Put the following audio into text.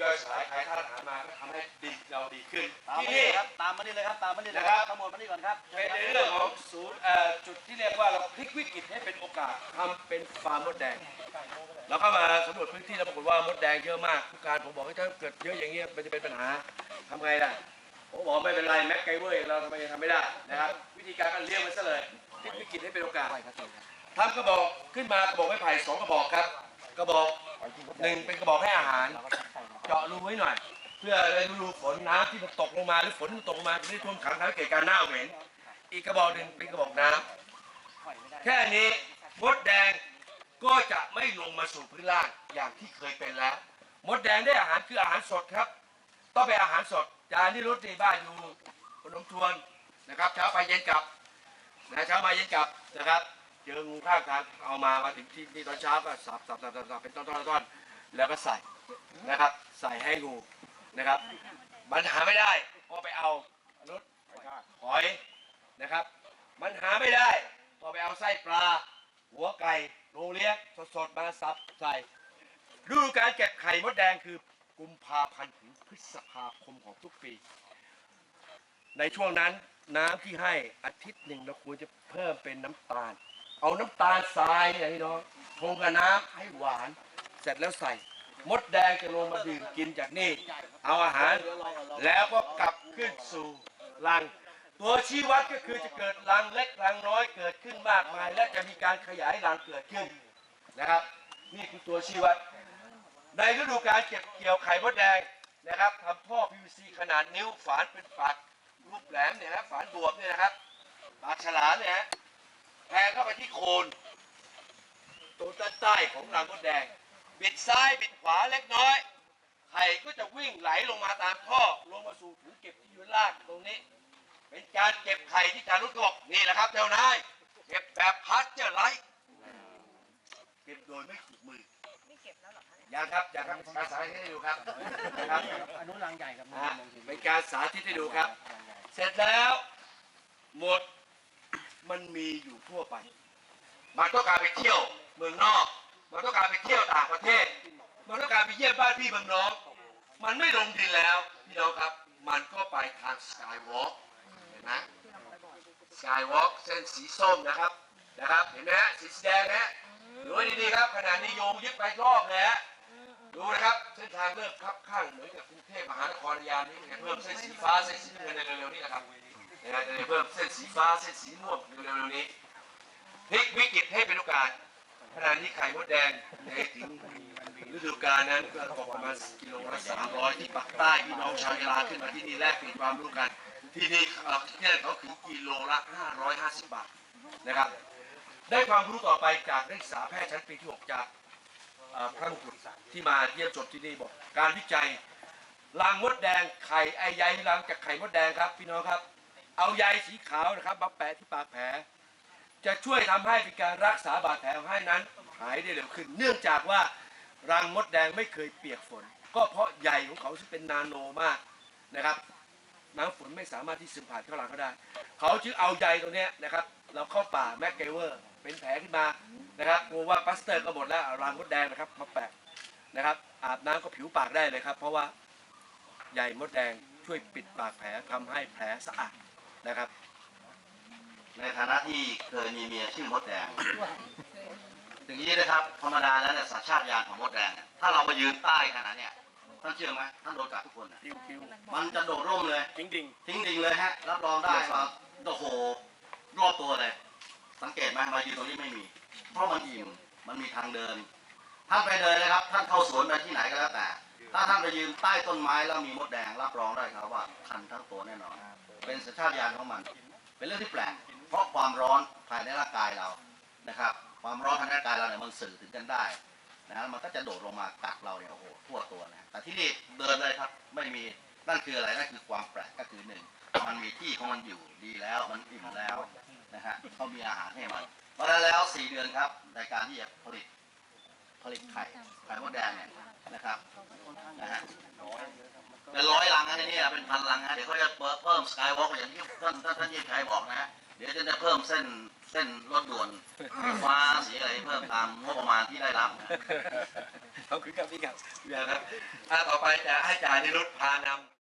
ย่อยสลายขายธาตุอาหารมาก็ทำให้ดีเราดีขึ้นตามที่มานี่ นี่ครับตามมานี่เลยครับตามมานี่เลยนะครับ ทั้งหมดมานี่ก่อนครับเป็นในเรื่องของศูนย์เอ่อจุดที่เรียกว่าเราพลิกวิกฤตให้เป็นโอกาสทำเป็นฟาร์มมดแดง เราเข้ามาสำรวจพื้นที่แล้วปรากฏว่ามดแดงเยอะมากผู้การผมบอกให้ถ้าเกิดเยอะอย่างเงี้ยมันจะเป็นปัญหาทำไงล่ะผมบอกไม่เป็นไรแม็กไกเวอร์เราทำไมทำไม่ได้นะครับวิธีการก็เลี้ยงมันซะเลยพลิกวิกฤตให้เป็นโอกาสทำกระบอกขึ้นมากระบอกไม้ไผ่สองกระบอกครับกระบอกหนึ่งเป็นกระบอกให้อาหาร จาะรูไว้หน่อย เพื่อในฤดูฝนน้ำที่มันตกลงมาหรือฝนที่มันตกลงมาจะไม่ท่วมขังทำให้เกิดการเน่าเหม็นอีกกระบอกหนึ่งเป็นกระบอกน้ำแค่นี้มดแดงก็จะไม่ลงมาสู่พื้นล่างอย่างที่เคยเป็นแล้ว มดแดงได้อาหารคืออาหารสดครับ ต้องเป็นอาหารสดจานที่รุดในบ้านอยู่ขนมทวนนะครับเช้าไปเย็นกลับนะเช้ามาเย็นกลับนะครับเจองูข้างทางเอามามาถึงที่ที่ตอนเช้าก็สับสับสับสับสับเป็นต้นๆต้นๆแล้วก็ใส่ นะครับ ใส่ให้งูนะครับมันหาไม่ได้พอไปเอารุดหอยนะครับ มันหาไม่ได้พอไปเอาไส้ปลา หัวไก่โรงเลี้ยงสดๆมาสับใส่ฤดูการเก็บไข่มดแดงคือกุมภาพันธ์ถึงพฤษภาคมของทุกปี ในช่วงนั้นน้ำที่ให้อาทิตย์หนึ่งเราควรจะเพิ่มเป็นน้ำตาล เอาน้ำตาลทรายเนี่ยพี่น้องชงกับน้ำให้หวาน เสร็จแล้วใส่ มดแดงจะลงมาดื่มกินจากนี่ เอาอาหาร แล้วก็กลับขึ้นสู่รัง ตัวชี้วัดก็คือจะเกิดรังเล็กรังน้อยเกิดขึ้นมากมาย และจะมีการขยายรังเกิดขึ้นนะครับนี่คือตัวชี้วัด ในฤดูการเก็บเกี่ยวไข่มดแดงนะครับทำท่อ PVC ขนาดนิ้วฝานเป็นปากรูปแหลมเนี่ยนะฝานบวบเนี่ยนะครับปากฉลามเนี่ยแทงเข้าไปที่โคนตัวด้านใต้ของรังมดแดง บิดซ้ายบิดขวาเล็กน้อย ไข่ก็จะวิ่งไหลลงมาตามท่อลงมาสู่ถุงเก็บที่อยู่ล่างตรงนี้ เป็นการเก็บไข่ที่จารุตบอกนี่แหละครับเจ้านายเก็บแบบพัชเจอร์ไลท์เก็บโดยไม่ถูกมือไม่เก็บแล้วเหรอคะเนี่ยยังครับยังครับการสาธิตให้ดูครับนะครับอนุรังใหญ่ครับอะเป็นการสาธิตให้ดูครับ เสร็จแล้วหมดมันมีอยู่ทั่วไป มันต้องการไปเที่ยวเมืองนอก มันต้องการไปเที่ยวต่างประเทศ มันต้องการไปเยี่ยมบ้านพี่เมืองน้อง มันไม่ลงดินแล้วพี่น้องครับ มันก็ไปทางสกายวอล์กเห็นไหมสกายวอล์กเส้นสีส้มนะครับนะครับ เห็นไหมฮะสีแดงนะฮะดูให้ดีๆครับขณะนี้โยงยึดไปรอบเลยฮะดูนะครับเส้นทางเริ่มคับข้างเหมือนกับกรุงเทพมหานครยามนี้เพิ่มเส้นสีฟ้าเส้นสีเงินในเร็วๆนี้นะครับนะฮะจะเพิ่มเส้นสีฟ้าเส้นสีม่วงเร็วๆนี้พลิกวิกฤตให้เป็นโอกาส ขณะนี้ไข่มดแดงในถึงฤดูกาลนั้นก็ตกประมาณกิโลละสามร้อยที่ปักใต้พี่น้องชาวยาลาขึ้นมาที่นี่แลกเปลี่ยนความรู้กัน ที่นี่เอ่อที่นี่เขาคือกิโลละ550บาทนะครับ ได้ความรู้ต่อไปจากนักศึกษาแพทย์ชั้นปีที่หกจากพระมงกุฎที่มาเยี่ยมชมที่นี่บอกการวิจัยรังมดแดงไข่ไอใยรังจากไข่มดแดงครับ พี่น้องครับ เอาใยสีขาวนะครับมาแปะที่ปากแผล จะช่วยทำให้เป็นการรักษาบาดแผลให้นั้นหายได้เร็วขึ้น เนื่องจากว่ารังมดแดงไม่เคยเปียกฝน ก็เพราะใยของเขาซึ่งเป็นนาโนมากนะครับน้ำฝนไม่สามารถที่ซึมผ่านเข้ารังเขาได้ เขาจึงเอาใยตรงนี้นะครับ เราเข้าป่าแมกเกเวอร์ เป็นแผลขึ้นมานะครับกลัวว่าปลัสเตอร์ก็หมดแล้วรังมดแดงนะครับมาแปะนะครับ อาบน้ำก็ผิวปากได้เลยครับ เพราะว่าใยมดแดงช่วยปิดปากแผลทำให้แผลสะอาดนะครับ ในฐานะที่เคยมีเมียชื่อมดแดงอย่างนี้นะครับธรรมดาแล้วเนี่ยสัญชาตญาณของมดแดงเนี่ยถ้าเรามายืนใต้ขนาดเนี่ยท่านเชื่อไหมท่านโดนกัดทุกคนน่ะคิวคิวมันจะโดดร่มเลย จริงจริงทิ้งดิ่งเลยฮะ รับรองได้ว่าโอ้โหรอบตัวเลย สังเกตไหมมายืนตรงนี้ไม่มี เพราะมันอิ่มมันมีทางเดิน ท่านไปเดินเลยครับ ท่านเข้าสวนไปที่ไหนก็แล้วแต่ ถ้าท่านไปยืนใต้ต้นไม้แล้วมีมดแดงรับรองได้ครับว่าคันทั้งตัวแน่นอน เป็นสัญชาตญาณของมัน เป็นเรื่องที่แปลก เพราะความร้อนภายในร่างกายเรานะครับ ความร้อนภายในร่างกายเราเนี่ยมันสื่อถึงกันได้นะมันก็จะโดดลงมากัดเราเนี่ยโอ้โหทั่วตัวนะแต่ที่นี่เดินเลยครับไม่มีนั่นคืออะไรนั่นคือความแปลกก็คือหนึ่งมันมีที่ของมันอยู่ดีแล้วมันอิ่มแล้วนะฮะเขามีอาหารให้มันเพราะนั้นแล้วสี่เดือนครับในการที่จะผลิตผลิตไข่ไข่มดแดงเนี่ยนะครับนะฮะเป็นร้อยลังนะที่นี่ยเป็นพันลังนะเดี๋ยวเขาจะเพิ่มสกายวอล์กอย่างที่ท่านท่านท่านยิ่งชัยบอกนะฮะ ดี๋ยวจะเพิ่มเส้นเส้นรถด่วนฟ้าสีอะไรเพิ่มตามงบประมาณที่ได้รับขอบคุณครับพี่ครับเดี๋ยวครับอ่าต่อไปจะให้จ่ายนิรุตพานำ